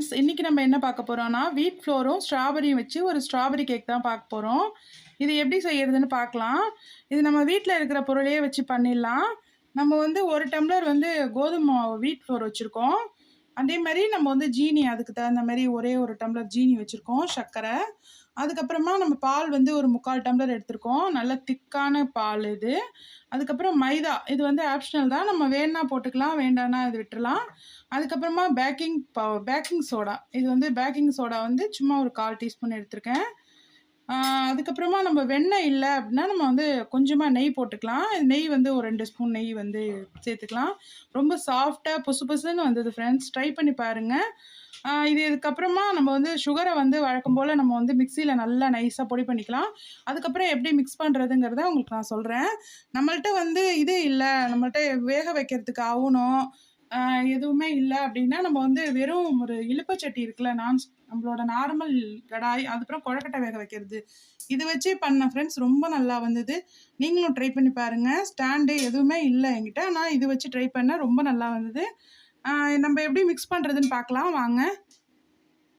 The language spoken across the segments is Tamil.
ஃப்ரெண்ட்ஸ் இன்றைக்கி நம்ம என்ன பார்க்க போகிறோம்னா வீட் ஃப்ளோரும் ஸ்ட்ராபெரியும் வச்சு ஒரு ஸ்ட்ராபெரி கேக் தான் பார்க்க போகிறோம் இது எப்படி செய்யறதுன்னு பார்க்கலாம். இது நம்ம வீட்டில் இருக்கிற பொருளையே வச்சு பண்ணிடலாம். நம்ம வந்து ஒரு டம்ளர் வந்து கோதுமை மாவு வீட் ஃப்ளோர் வச்சுருக்கோம். அதே மாதிரி நம்ம வந்து ஜீனி அதுக்கு தகுந்த மாதிரி ஒரே ஒரு டம்ளர் ஜீனி வச்சுருக்கோம் சர்க்கரை. அதுக்கப்புறமா நம்ம பால் வந்து ஒரு முக்கால் டம்ளர் எடுத்திருக்கோம். நல்ல திக்கான பால் இது. அதுக்கப்புறம் மைதா. இது வந்து ஆப்ஷனல் தான். நம்ம வேணா போட்டுக்கலாம் வேண்டாம்னா இது விட்டுறலாம். அதுக்கப்புறமா பேக்கிங் பேக்கிங் சோடா இது வந்து பேக்கிங் சோடா வந்து சும்மா ஒரு கால் டீஸ்பூன் எடுத்திருக்கேன். அதுக்கப்புறமா நம்ம வெண்ணெய் இல்லை அப்படின்னா நம்ம வந்து கொஞ்சமாக நெய் போட்டுக்கலாம். நெய் வந்து ஒரு ரெண்டு ஸ்பூன் நெய் வந்து சேர்த்துக்கலாம். ரொம்ப சாஃப்டாக புசு புசுன்னு வந்தது ஃப்ரெண்ட்ஸ் ட்ரை பண்ணி பாருங்கள் இது இதுக்கப்புறமா நம்ம வந்து சுகரை வந்து வழக்கம் போல் நம்ம வந்து மிக்சியில் நல்லா நைஸாக பொடி பண்ணிக்கலாம். அதுக்கப்புறம் எப்படி மிக்ஸ் பண்ணுறதுங்கிறத உங்களுக்கு நான் சொல்கிறேன் நம்மள்கிட்ட வந்து இது இல்லை. நம்மள்கிட்ட வேக வைக்கிறதுக்கு ஆகணும் எதுவுமே இல்லை அப்படின்னா நம்ம வந்து வெறும் ஒரு இலுப்பச்சட்டி இருக்குல்ல நான் நம்மளோட நார்மல் கடாய் அதுக்கப்புறம் குழக்கட்டை வேக வைக்கிறது. இது வச்சு பண்ண ஃப்ரெண்ட்ஸ் ரொம்ப நல்லா வந்தது. நீங்களும் ட்ரை பண்ணி பாருங்கள் ஸ்டாண்டு எதுவுமே இல்லை என்கிட்ட. ஆனால் இது வச்சு ட்ரை பண்ண ரொம்ப நல்லா வந்தது. நம்ம எப்படி மிக்ஸ் பண்ணுறதுன்னு பார்க்கலாம் வாங்க.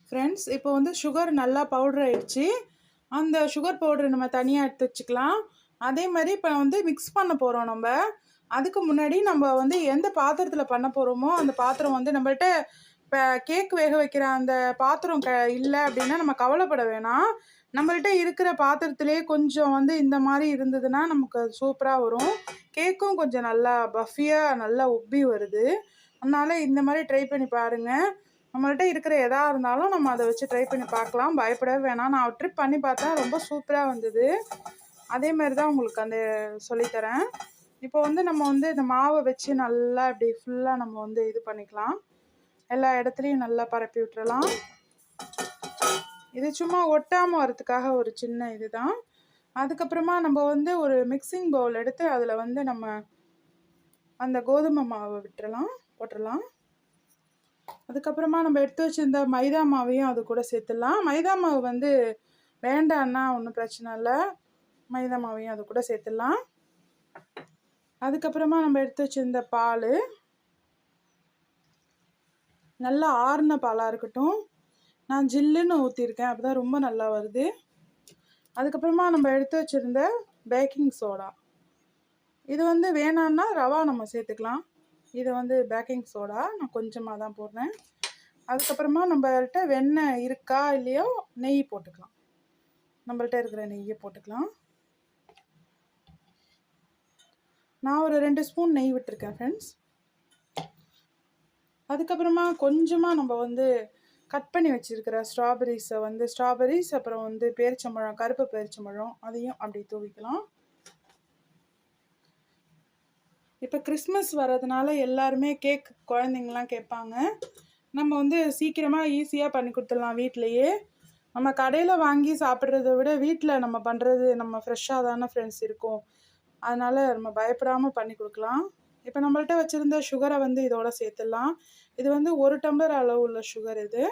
ஃப்ரெண்ட்ஸ் இப்போ வந்து சுகர் நல்லா பவுடர் ஆயிடுச்சு. அந்த சுகர் பவுடர் நம்ம தனியாக எடுத்து வச்சுக்கலாம். அதே மாதிரி இப்போ வந்து மிக்ஸ் பண்ண போகிறோம் நம்ம. அதுக்கு முன்னாடி நம்ம வந்து எந்த பாத்திரத்தில் பண்ண போகிறோமோ அந்த பாத்திரம் வந்து நம்மள்கிட்ட இப்போ கேக் வேக வைக்கிற அந்த பாத்திரம் க இல்லை அப்படின்னா நம்ம கவலைப்பட வேணாம். நம்மள்கிட்ட இருக்கிற பாத்திரத்திலே கொஞ்சம் வந்து இந்த மாதிரி இருந்ததுன்னா நமக்கு சூப்பராக வரும். கேக்கும் கொஞ்சம் நல்லா பஃபியாக நல்லா உப்பி வருது. அதனால இந்த மாதிரி ட்ரை பண்ணி பாருங்கள் நம்மள்கிட்ட இருக்கிற எதாக இருந்தாலும் நம்ம அதை வச்சு ட்ரை பண்ணி பார்க்கலாம். பயப்படவே வேணாம். நான் ட்ரிப் பண்ணி பார்த்தேன் ரொம்ப சூப்பராக வந்தது. அதே மாதிரி தான் உங்களுக்கு அந்த சொல்லித்தரேன். இப்போ வந்து நம்ம வந்து இந்த மாவை வச்சு நல்லா இப்படி ஃபுல்லாக நம்ம வந்து இது பண்ணிக்கலாம். எல்லா இடத்துலையும் நல்லா பரப்பி விட்டுறலாம். இது சும்மா ஒட்டாமல் வரதுக்காக ஒரு சின்ன இதுதான். அதுக்கப்புறமா நம்ம வந்து ஒரு மிக்சிங் பவுல் எடுத்து அதில் வந்து நம்ம அந்த கோதுமை மாவை விட்டுறலாம் போட்டுடலாம் அதுக்கப்புறமா நம்ம எடுத்து வச்சிருந்த மைதா மாவையும் அது கூட சேர்த்துடலாம். மைதா மாவு வந்து வேண்டான்னா ஒன்றும் பிரச்சனை இல்லை. மைதா மாவையும் அது கூட சேர்த்துடலாம். அதுக்கப்புறமா நம்ம எடுத்து வச்சுருந்த பால். நல்லா ஆறுன பாலாக இருக்கட்டும். நான் ஜில்லுன்னு ஊற்றிருக்கேன் அப்போ தான் ரொம்ப நல்லா வருது. அதுக்கப்புறமா நம்ம எடுத்து வச்சுருந்த பேக்கிங் சோடா இது வந்து வேணான்னா ரவா நம்ம சேர்த்துக்கலாம். இது வந்து பேக்கிங் சோடா நான் கொஞ்சமாக தான் போடுறேன். அதுக்கப்புறமா நம்மள்கிட்ட வெண்ணெய் இருக்கா இல்லையோ நெய் போட்டுக்கலாம். நம்மள்ட்ட இருக்கிற நெய்யை போட்டுக்கலாம். நான் ஒரு ரெண்டு ஸ்பூன் நெய் விட்டுருக்கேன் ஃப்ரெண்ட்ஸ் அதுக்கப்புறமா கொஞ்சமாக நம்ம வந்து கட் பண்ணி வச்சுருக்கிற ஸ்ட்ராபெரிஸை வந்து ஸ்ட்ராபெரிஸ் அப்புறம் வந்து பேரிச்சம்பழம் கருப்பு பேரிச்சம்பழம் அதையும் அப்படி தூவிக்கலாம். இப்போ கிறிஸ்மஸ் வர்றதுனால எல்லாருமே கேக் குழந்தைங்கலாம் கேட்பாங்க. நம்ம வந்து சீக்கிரமாக ஈஸியாக பண்ணி கொடுத்துடலாம் வீட்டிலையே நம்ம கடையில் வாங்கி சாப்பிட்றத விட வீட்டில் நம்ம பண்ணுறது நம்ம ஃப்ரெஷ்ஷாக தானே ஃப்ரெண்ட்ஸ் இருக்கும். அதனால் நம்ம பயப்படாமல் பண்ணி கொடுக்கலாம். இப்போ நம்மள்ட்ட வச்சுருந்த சுகரை வந்து இதோட சேர்த்துடலாம். இது வந்து ஒரு டம்ளர் அளவு உள்ள சுகர் இது.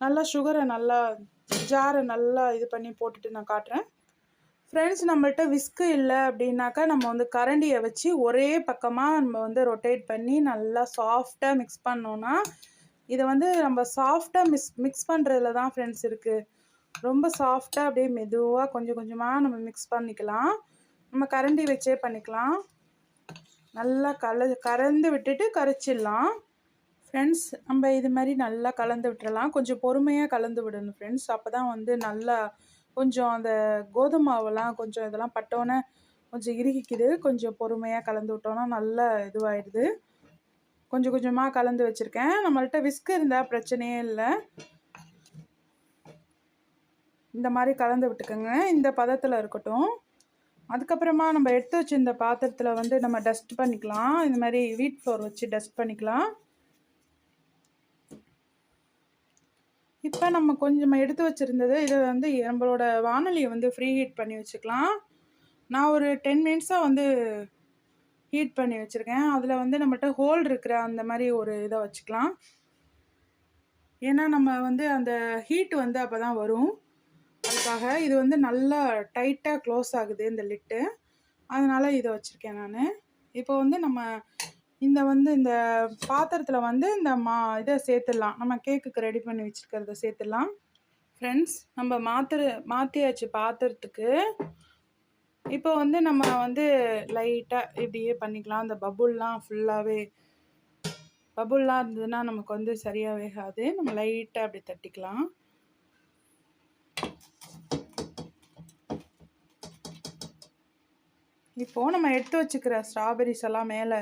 நல்லா சுகரை நல்லா ஜாரை நல்லா இது பண்ணி போட்டுட்டு நான் காட்டுறேன். ஃப்ரெண்ட்ஸ் நம்மள்ட்ட விஸ்கு இல்லை அப்படின்னாக்கா நம்ம வந்து கரண்டியை வச்சு ஒரே பக்கமாக நம்ம வந்து ரொட்டேட் பண்ணி நல்லா சாஃப்டாக மிக்ஸ் பண்ணோன்னா இதை வந்து நம்ம சாஃப்டாக மிக்ஸ் மிக்ஸ் பண்ணுறதுல தான் ஃப்ரெண்ட்ஸ் இருக்குது ரொம்ப சாஃப்டாக அப்படியே மெதுவாக கொஞ்சம் கொஞ்சமாக நம்ம மிக்ஸ் பண்ணிக்கலாம். நம்ம கரண்டி வச்சே பண்ணிக்கலாம். நல்லா கல கறந்து விட்டுட்டு கரைச்சிடலாம். ஃப்ரெண்ட்ஸ் நம்ம இது மாதிரி நல்லா கலந்து விட்டுறலாம். கொஞ்சம் பொறுமையாக கலந்து விடணும் ஃப்ரெண்ட்ஸ் அப்போ தான் வந்து நல்லா கொஞ்சம் அந்த கோதுமை மாவெல்லாம் கொஞ்சம் இதெல்லாம் பட்டோன்னே கொஞ்சம் இறுகிக்குது. கொஞ்சம் பொறுமையாக கலந்து விட்டோன்னா நல்லா இதுவாகிடுது கொஞ்சம் கொஞ்சமாக கலந்து வச்சுருக்கேன். நம்மள்கிட்ட விஸ்க் இருந்தால் பிரச்சனையே இல்லை. இந்த மாதிரி கலந்து விட்டுக்கோங்க. இந்த பதத்தில் இருக்கட்டும். அதுக்கப்புறமா நம்ம எடுத்து வச்சுருந்த பாத்திரத்தில் வந்து நம்ம டஸ்ட் பண்ணிக்கலாம். இந்த மாதிரி வீட் ஃப்ளோர் வச்சு டஸ்ட் பண்ணிக்கலாம். இப்போ நம்ம கொஞ்சம் எடுத்து வச்சுருந்தது இதை வந்து நம்மளோட வானொலியை வந்து ஃப்ரீ ஹீட் பண்ணி வச்சுக்கலாம். நான் ஒரு டென் மினிட்ஸாக வந்து ஹீட் பண்ணி வச்சுருக்கேன். அதில் வந்து நம்மகிட்ட ஹோல் இருக்கிற அந்த மாதிரி ஒரு இதை வச்சுக்கலாம். ஏன்னா நம்ம வந்து அந்த ஹீட் வந்து அப்போ தான் வரும். அதுக்காக இது வந்து நல்லா டைட்டாக க்ளோஸ் ஆகுது இந்த லிட்டு அதனால் இதை வச்சுருக்கேன் நான். இப்போ வந்து நம்ம இந்த வந்து இந்த பாத்திரத்தில் வந்து இந்த மா இதை சேர்த்துடலாம். நம்ம கேக்குக்கு ரெடி பண்ணி வச்சுருக்கிறத சேர்த்துடலாம். ஃப்ரெண்ட்ஸ் நம்ம மாத்திரு மாற்றியாச்சு பாத்திரத்துக்கு. இப்போ வந்து நம்ம வந்து லைட்டாக இப்படியே பண்ணிக்கலாம். அந்த பபுல்லாம் ஃபுல்லாகவே பபுல்லாம் இருந்ததுன்னா நமக்கு வந்து சரியாக வேகாது. நம்ம லைட்டாக அப்படி தட்டிக்கலாம். இப்போது நம்ம எடுத்து வச்சுக்கிற ஸ்ட்ராபெரிஸ் எல்லாம் மேலே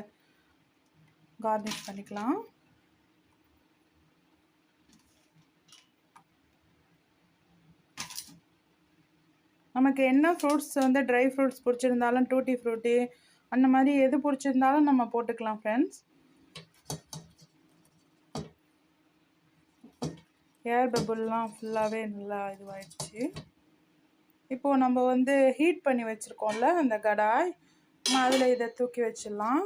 கார்னிஷ் பண்ணிக்கலாம். நமக்கு என்ன ஃப்ரூட்ஸ் வந்து ட்ரை ஃப்ரூட்ஸ் பிடிச்சிருந்தாலும் டூட்டி ஃப்ரூட்டி அந்த மாதிரி எது பிடிச்சிருந்தாலும் நம்ம போட்டுக்கலாம் ஃப்ரெண்ட்ஸ் ஏர் பபுல்லாம் ஃபுல்லாகவே நல்லா இதுவாகிடுச்சு இப்போது நம்ம வந்து ஹீட் பண்ணி வச்சுருக்கோம்ல அந்த கடாய் அதில் இதை தூக்கி வச்சிடலாம்.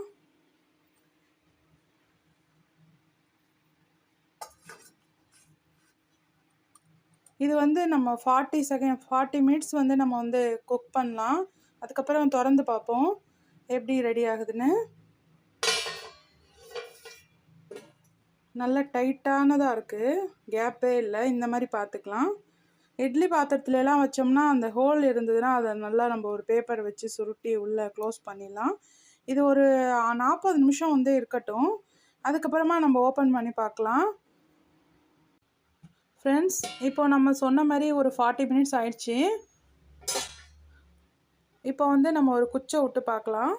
இது வந்து நம்ம ஃபார்ட்டி செகண்ட் ஃபார்ட்டி மினிட்ஸ் வந்து நம்ம வந்து குக் பண்ணலாம். அதுக்கப்புறம் திறந்து பார்ப்போம். எப்படி ரெடி ஆகுதுன்னு. நல்ல டைட்டானதாக இருக்குது கேப்பே இல்லை. இந்த மாதிரி பார்த்துக்கலாம். இட்லி பாத்திரத்துலலாம் வச்சோம்னா அந்த ஹோல் இருந்ததுன்னா அதை நல்லா நம்ம ஒரு பேப்பர் வச்சு சுருட்டி உள்ளே க்ளோஸ் பண்ணிடலாம். இது ஒரு நாற்பது நிமிஷம் வந்து இருக்கட்டும். அதுக்கப்புறமா நம்ம ஓப்பன் பண்ணி பார்க்கலாம். ஃப்ரெண்ட்ஸ் இப்போ நம்ம சொன்ன மாதிரி ஒரு ஃபார்ட்டி மினிட்ஸ் ஆயிடுச்சு. இப்போ வந்து நம்ம ஒரு குச்சை விட்டு பார்க்கலாம்.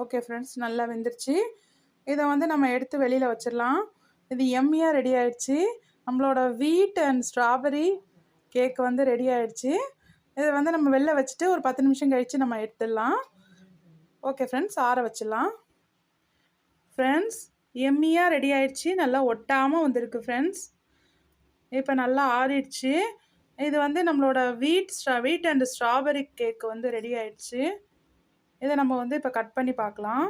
ஓகே ஃப்ரெண்ட்ஸ் நல்லா வெந்துருச்சு. இதை வந்து நம்ம எடுத்து வெளியில் வச்சிடலாம். இது எம்மியாக ரெடி ஆயிடுச்சு. நம்மளோட வீட் அண்ட் ஸ்ட்ராபெரி கேக் வந்து ரெடி ஆயிடுச்சு. இதை வந்து நம்ம வெளில வச்சுட்டு ஒரு பத்து நிமிஷம் கழித்து நம்ம எடுத்துடலாம். ஓகே ஃப்ரெண்ட்ஸ் ஆற வச்சிடலாம். ஃப்ரெண்ட்ஸ் எம்மியாக ரெடி ஆயிடுச்சு. நல்லா ஒட்டாமல் வந்திருக்கு ஃப்ரெண்ட்ஸ் இப்போ நல்லா ஆறிடுச்சு. இது வந்து நம்மளோட wheat straw wheat and strawberry cake வந்து ரெடி ஆயிடுச்சு. இதை நம்ம வந்து இப்போ கட் பண்ணி பார்க்கலாம்.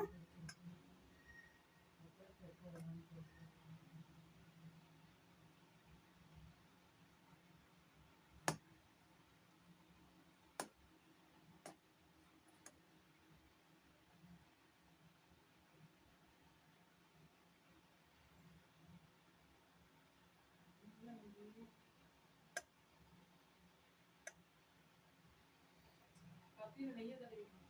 கத்தியில் நெய்யை தடவிக்கணும்.